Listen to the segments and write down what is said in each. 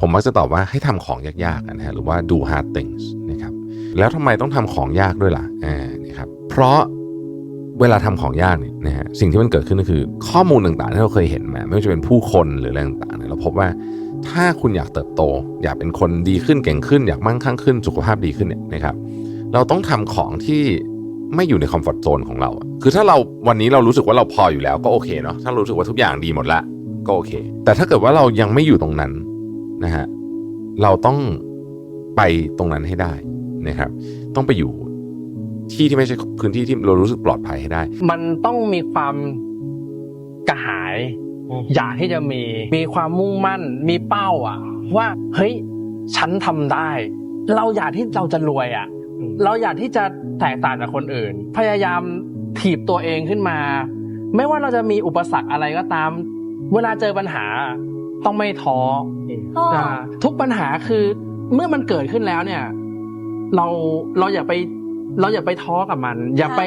ผมมักจะตอบว่าให้ทำของยากๆนะฮะหรือว่า do hard things นะครับแล้วทำไมต้องทำของยากด้วยล่ะอ่านะครับเพราะเวลาทำของยากเนี่ยนะฮะสิ่งที่มันเกิดขึ้นก็คือ ข้อมูลต่างๆที่เราเคยเห็นมาไม่ว่าจะเป็นผู้คนหรืออะไรต่างๆเนี่ยเราพบว่าถ้าคุณอยากเติบโต อยากเป็นคนดีขึ้นเก่งขึ้น อยากมั่งคั่งขึ้นสุขภาพดีขึ้นเนี่ยนะครับ เราต้องทำของที่ไม่อยู่ในคอมฟอร์ทโซนของเรา คือถ้าเราวันนี้เรารู้สึกว่าเราพออยู่แล้วก็โอเคเนาะถ้ารู้สึกว่าทุกอย่างดีหมดละก็โอเค แต่ถ้าเกิดว่าเรายังไม่อยู่ตรงนั้น นะฮะเราต้องไปตรงนั้นให้ได้นะครับ ต้องไปอยู่ที่ที่ไม่ใช่พื้นที่ที่เรารู้สึกปลอดภัยให้ได้ มันต้องมีความกระหาย อยากที่จะมีมีความมุ่งมั่น มีเป้าอะ ว่าเฮ้ยฉันทำได้ เราอยากที่เราจะรวยอะ เราอยากที่จะแตกต่างจากคนอื่น พยายามถีบตัวเองขึ้นมา ไม่ว่าเราจะมีอุปสรรคอะไรก็ตาม เวลาเจอปัญหา ต้องไม่ท้ออ๋ออ่าทุกปัญหาคือเมื่อมันเกิดขึ้นแล้วเนี่ย เราเราอย่าไป เราอย่าไปท้อกับมัน อย่าไป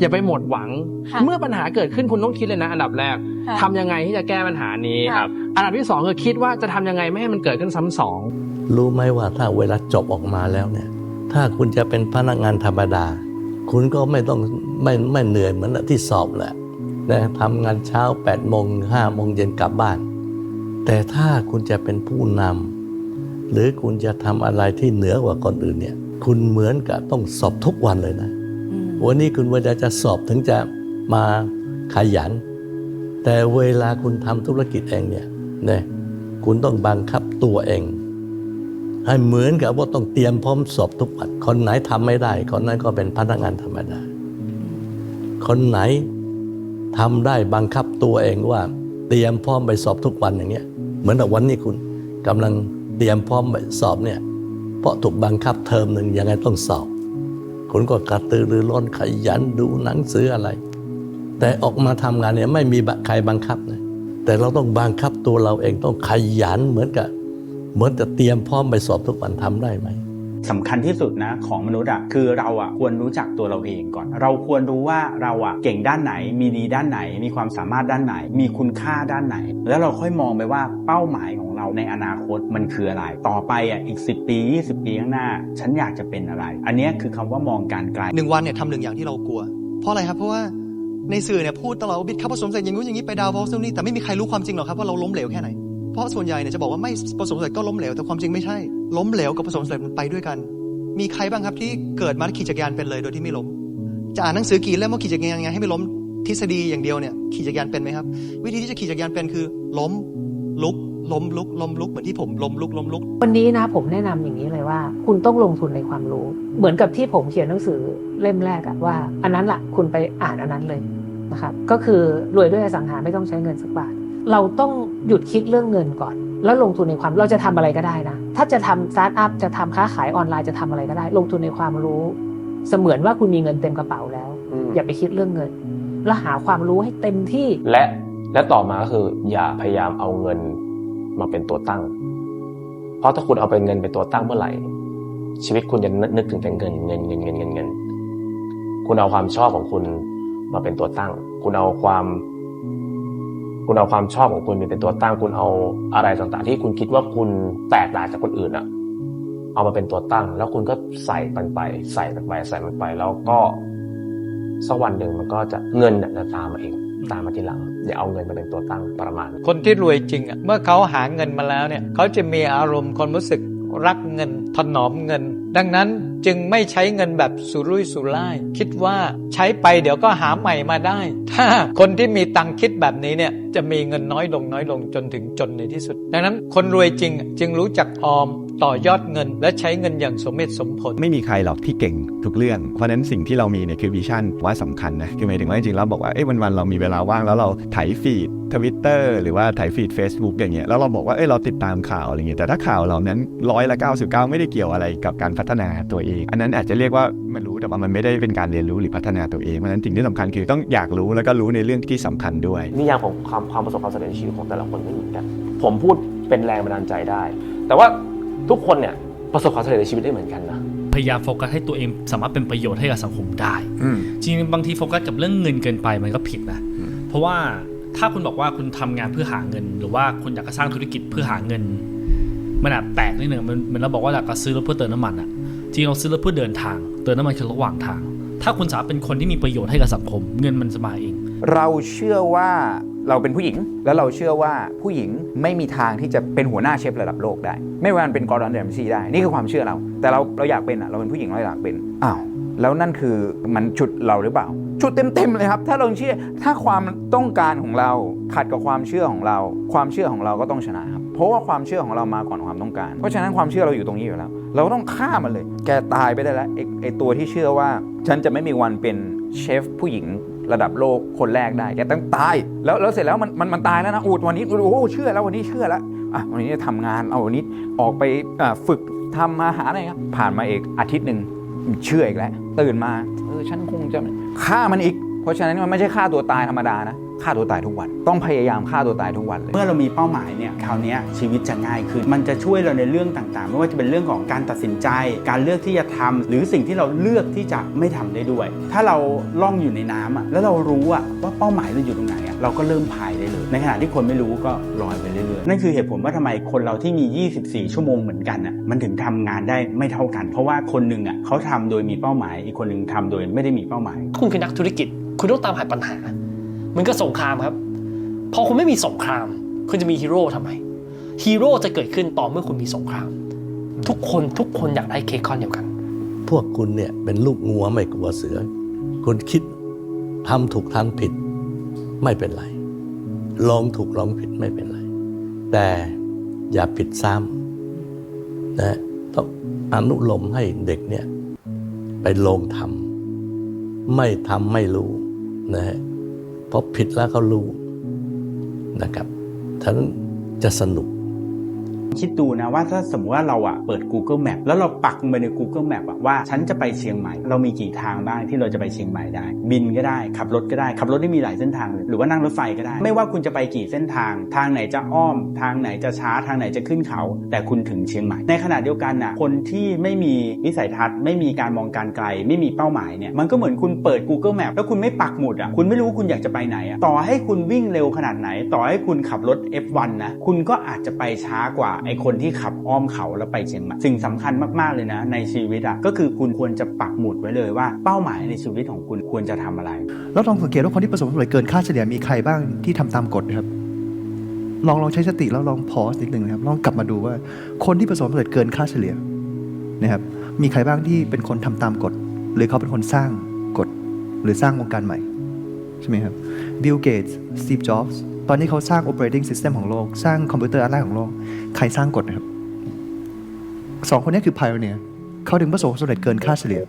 อย่าไปหมดหวังค่ะเมื่อปัญหาเกิดขึ้นคุณต้องคิดเลยนะ อันดับแรกค่ะทำยังไงที่จะแก้ปัญหานี้ค่ะอันดับที่สองคือคิดว่าจะทำยังไงไม่ให้มันเกิดขึ้นซ้ำสองรู้ไหมว่าถ้าเวลาจบออกมาแล้วเนี่ย ถ้าคุณจะเป็นพนักงานธรรมดา คุณก็ไม่ต้องไม่ไม่เหนื่อยเหมือนที่สอบแหละนะทำงานเช้า8ปดโมงห้าโมงเย็นกลับบ้าน แต่ถ้าคุณจะเป็นผู้นำหรือคุณจะทำอะไรที่เหนือกว่าคนอื่นเนี่ย คุณเหมือนกับต้องสอบทุกวันเลยนะอืมวันนี้คุณเวลาจะสอบถึงจะมาขยัน แต่เวลาคุณทำธุรกิจเองเนี่ยนะคุณต้องบังคับตัวเอง ให้เหมือนกับว่าต้องเตรียมพร้อมสอบทุกวันคนไหนทำไม่ได้ คนนั้นก็เป็นพนักงานธรรมดา คนไหนทำได้บังคับตัวเองว่า เตรียมพร้อมไปสอบทุกวันอย่างเงี้ย เหมือนกับวันนี้คุณกำลังเตรียมพร้อมไปสอบเนี่ย เพราะถูกบังคับเทอมหนึ่งยังไงต้องสอบ คุณก็กระตือรือร้นขยันดูหนังสืออะไร แต่ออกมาทำงานเนี่ยไม่มีใครบังคับนะแต่เราต้องบังคับตัวเราเองต้องขยันเหมือนกับเหมือนจะเตรียมพร้อมไปสอบทุกวันทำได้ไหม สำคัญที่สุดนะของมนุษย์อะคือเราอะควรรู้จักตัวเราเองก่อน เราควรรู้ว่าเราอะเก่งด้านไหน มีดีด้านไหน มีความสามารถด้านไหน มีคุณค่าด้านไหน แล้วเราค่อยมองไปว่าเป้าหมายของเราในอนาคตมันคืออะไร ต่อไปอะอีก 10 ปี 20 ปีข้างหน้า ฉันอยากจะเป็นอะไร อันนี้คือคำว่ามองการไกลหนึ่งวันเนี่ยทำหนึ่งอย่างที่เรากลัว เพราะอะไรครับเพราะว่าในสื่อเนี่ยพูดตลอดว่าบิดข้าผสมเสร็จอย่างนู้นอย่างนี้ไปดาวบอลนู่นนี่แต่ไม่มีใครรู้ความจริงหรอกครับว่าเราล้มเหลวแค่ไหน ราะส่วนใหญ่เนี่ยจะบอกว่าไม่ผสมเสร็จก็ล้มเหลว แต่ความจริงไม่ใช่ ล้มเหลวกับผสมเสร็จมันไปด้วยกัน มีใครบ้างครับที่เกิดมาขี่จักรยานเป็นเลยโดยที่ไม่ล้ม จะอ่านหนังสือกี่เล่มว่าขี่จักรยานยังไงให้ไม่ล้มทฤษฎีอย่างเดียวเนี่ยขี่จักรยานเป็นไหมครับ วิธีที่จะขี่จักรยานเป็นคือ ล้มลุก ล้มลุก ล้มลุกเหมือนที่ผมล้มลุกล้มลุก วันนี้นะผมแนะนำอย่างนี้เลยว่า คุณต้องลงทุนในความรู้ เหมือนกับที่ผมเขียนหนังสือเล่มแรกอะว่า อันนั้นละ่ะคุณไปอ่านอันนั้นเลยนะครับก็คือรวยด้วยอสังหาไม่ต้องใช้เงินสักบาท เราต้อง หยุดคิดเรื่องเงินก่อน แล้วลงทุนในความเราจะทำอะไรก็ได้นะ ถ้าจะทำสตาร์ทอัพจะทำค้าขายออนไลน์จะทำอะไรก็ได้ ลงทุนในความรู้ เสมือนว่าคุณมีเงินเต็มกระเป๋าแล้ว อย่าไปคิดเรื่องเงิน แล้วหาความรู้ให้เต็มที่ และและต่อมาก็คือ อย่าพยายามเอาเงินมาเป็นตัวตั้ง เพราะถ้าคุณเอาเป็นเงินเป็นตัวตั้งเมื่อไหร่ ชีวิตคุณจะนึกถึงแต่เงินเงินเงินเงินเงินเงิน คุณเอาความชอบของคุณมาเป็นตัวตั้ง คุณเอาความ คุณเอาความชอบของคุณมาเป็นตัวตั้งคุณเอาอะไรต่างๆ ที่คุณคิดว่าคุณแตกต่างจากคนอื่นอะเอามาเป็นตัวตั้ง แล้วคุณก็ใส่มันไป ใส่มันไปใส่มันไป แล้วก็สักวันหนึ่งมันก็จะเงินจะตามมาเองตามมาทีหลังอย่าเอาเงินมาเป็นตัวตั้งประมาณ คนที่รวยจริงอะเมื่อเขาหาเงินมาแล้วเนี่ยเขาจะมีอารมณ์ความรู้สึก รักเงิน ถนอมเงิน ดังนั้นจึงไม่ใช้เงินแบบสุรุ่ยสุร่าย คิดว่าใช้ไปเดี๋ยวก็หาใหม่มาได้ ถ้าคนที่มีตังคิดแบบนี้เนี่ยจะมีเงินน้อยลงน้อยลงจนถึงจนในที่สุด ดังนั้นคนรวยจริงจึงรู้จักออม ต่อยอดเงินและใช้เงินอย่างสมเหตุสมผล ไม่มีใครหรอกที่เก่งทุกเรื่อง เพราะฉะนั้นสิ่งที่เรามีเนี่ยคือวิชั่นว่าสำคัญนะคือหมายถึงว่าจริงๆแล้วบอกว่าเอ้ยวันๆเรามีเวลาว่างแล้วเราไถฟีดทวิตเตอร์หรือว่าไถฟีด Facebook อย่างเงี้ยแล้วเราบอกว่าเอ้ยเราติดตามข่าวอะไรเงี้ยแต่ถ้าข่าวเหล่านั้นร้อยละ99 ไม่ได้เกี่ยวอะไรกับการพัฒนาตัวเอง อันนั้นอาจจะเรียกว่ามันรู้แต่ว่ามันไม่ได้เป็นการเรียนรู้หรือพัฒนาตัวเองเพราะฉะนั้นสิ่งที่สำคัญคือต้องอยากรู้แล้วก็รู้ในเรื่องที่สำคัญด้วยนิยามของความความประสบความสำเร็จในชีวิตของแต่ละคนไม่เหมือนกันผมพูดเป็นแรงบันดาลใจได้ แต่ว่า ทุกคนเนี่ยประสบความสำเร็จในชีวิตได้เหมือนกันนะพยายามโฟกัสให้ตัวเองสามารถเป็นประโยชน์ให้กับสังคมได้จริงๆบางทีโฟกัสกับเรื่องเงินเกินไปมันก็ผิดนะเพราะว่าถ้าคุณบอกว่าคุณทำงานเพื่อหาเงิน หรือว่าคุณอยากจะสร้างธุรกิจเพื่อหาเงิน มันอะแปลกนิดหนึ่งมันเหมือนเราบอกว่าอยากจะซื้อรถเพื่อเติมน้ำมันอะจริงเราซื้อรถเพื่อเดินทาง เติมน้ำมันคือระหว่างทาง ถ้าคุณสามารถเป็นคนที่มีประโยชน์ให้กับสังคม เงินมันจะมาเอง เราเชื่อว่า เราเป็นผู้หญิง แล้วเราเชื่อว่าผู้หญิงไม่มีทางที่จะเป็นหัวหน้าเชฟระดับโลกได้ ไม่ว่ามันเป็นกอร์ดอนเดมซีได้ นี่คือความเชื่อเรา แต่เราเราอยากเป็นอะเราเป็นผู้หญิงเราอยากเป็น อ้าว แล้วนั่นคือมันจุดเราหรือเปล่าจุดเต็มๆเลยครับ ถ้าเราเชื่อ ถ้าความต้องการของเราขัดกับความเชื่อของเรา ความเชื่อของเราก็ต้องชนะครับ เพราะว่าความเชื่อของเรามาก่อนความต้องการ เพราะฉะนั้นความเชื่อเราอยู่ตรงนี้อยู่แล้ว เราก็ต้องฆ่ามันเลย แกตายไปได้แล้วไอไอตัวที่เชื่อว่า ฉันจะไม่มีวันเป็นเชฟผู้หญิง ระดับโลกคนแรกได้แกต้องตายแล้วแล้วเสร็จแล้วมันมันมันตายแล้วนะอูดวันนี้โอ้เชื่อแล้ววันนี้เชื่อแล้วอะวันนี้จะทำงานเอาวันนี้ออกไปฝึกทำอาหารอะไรครับผ่านมาอีกอาทิตย์หนึ่งเชื่ออีกแล้วตื่นมาเออฉันคงจะฆ่ามันอีก ราะฉะนั้นมันไม่ใช่ฆ่าตัวตายธรรมดานะฆ่าตัวตายทุกวัน ต้องพยายามฆ่าตัวตายทุกวันเลยเมื่อเรามีเป้าหมายเนี่ยคราวเนี้ยชีวิตจะง่ายขึ้น มันจะช่วยเราในเรื่องต่างๆ ไม่ว่าจะเป็นเรื่องของการตัดสินใจ การเลือกที่จะทำหรือสิ่งที่เราเลือกที่จะไม่ทำได้ด้วย ถ้าเราล่องอยู่ในน้ำอะแล้วเรารู้อะว่าเป้าหมายเราอยู่ตรงไหนอะเราก็เริ่มพายได้เลยในขณะที่คนไม่รู้ก็ลอยไปเรื่อยๆนั่นคือเหตุผลว่าทำไมคนเราที่มี 24 ชั่วโมงเหมือนกันอะมันถึงทำงานได้ไม่เท่ากัน เพราะว่าคนหนึ่งอะเขาทำโดยมีเป้าหมาย อีกคนหนึ่งทำโดยไม่ได้มีเป้าหมาย คุณคือนักธุรกิจ คุณต้องตามหาปัญหามือนกับสงครามครับ พอคุณไม่มีสงคราม คุณจะมีฮีโร่ทำไม ฮีโร่จะเกิดขึ้นต่อเมื่อคุณมีสงคราม ทุกคนทุกคนอยากได้เค้กก้อนเดียวกัน พวกคุณเนี่ยเป็นลูกงัวไม่กลัวเสือ คุณคิดทำถูกทำผิดไม่เป็นไร ลองถูกลองผิดไม่เป็นไร แต่อย่าผิดซ้ำนะต้องอนุโลมให้เด็กเนี่ยไปลองทำไม่ทำไม่รู้ นะฮะเพราะผิดแล้วเขารู้นะครับท่านจะสนุก คิดดูนะว่าถ้าสมมติว่าเราอะเปิด Google Map แล้วเราปักลงไปใน Google Map อะว่าฉันจะไปเชียงใหม่ เรามีกี่ทางบ้างที่เราจะไปเชียงใหม่ได้ บินก็ได้ ขับรถก็ได้ ขับรถได้มีหลายเส้นทางเลยหรือว่านั่งรถไฟก็ได้ ไม่ว่าคุณจะไปกี่เส้นทาง ทางไหนจะอ้อม ทางไหนจะช้าทางไหนจะขึ้นเขา แต่คุณถึงเชียงใหม่ ในขณะเดียวกันน่ะคนที่ไม่มีวิสัยทัศน์ ไม่มีการมองการไกล ไม่มีเป้าหมายเนี่ยมันก็เหมือนคุณเปิด Google Map แล้วคุณไม่ปักหมุดอะคุณไม่รู้คุณอยากจะไปไหนอะต่อให้คุณวิ่งเร็วขนาดไหน ต่อให้คุณขับรถ F1 นะคุณก็อาจจะไปช้ากว่าไอคนที่ขับอ้อมเขาแล้วไปเชียงใหม่สิ่งสำคัญมากๆเลยนะ ในชีวิตอะก็คือคุณควรจะปักหมุดไว้เลยว่าเป้าหมายในชีวิตของคุณควรจะทำอะไร แล้วลองสังเกตว่าคนที่ประสบความสำเร็จเกินค่าเฉลี่ยมีใครบ้างที่ทำตามกฎนะครับลองลองใช้สติแล้วลองพอสนิดหนึ่งนะครับลองกลับมาดูว่าคนที่ประสบความสำเร็จเกินค่าเฉลี่ยนะครับมีใครบ้างที่เป็นคนทำตามกฎ หรือเขาเป็นคนสร้างกฎ หรือสร้างวงการใหม่ ใช่ไหมครับบิลเกตส์สตีฟจ็อบส์ ตอนนี้เขาสร้าง operating system ของโลก สร้างคอมพิวเตอร์อันแรกของโลก ใครสร้างกฎนะครับสองคนนี้คือ pioneer เขาถึงประสบความสำเร็จเกินค่าเฉลี่ย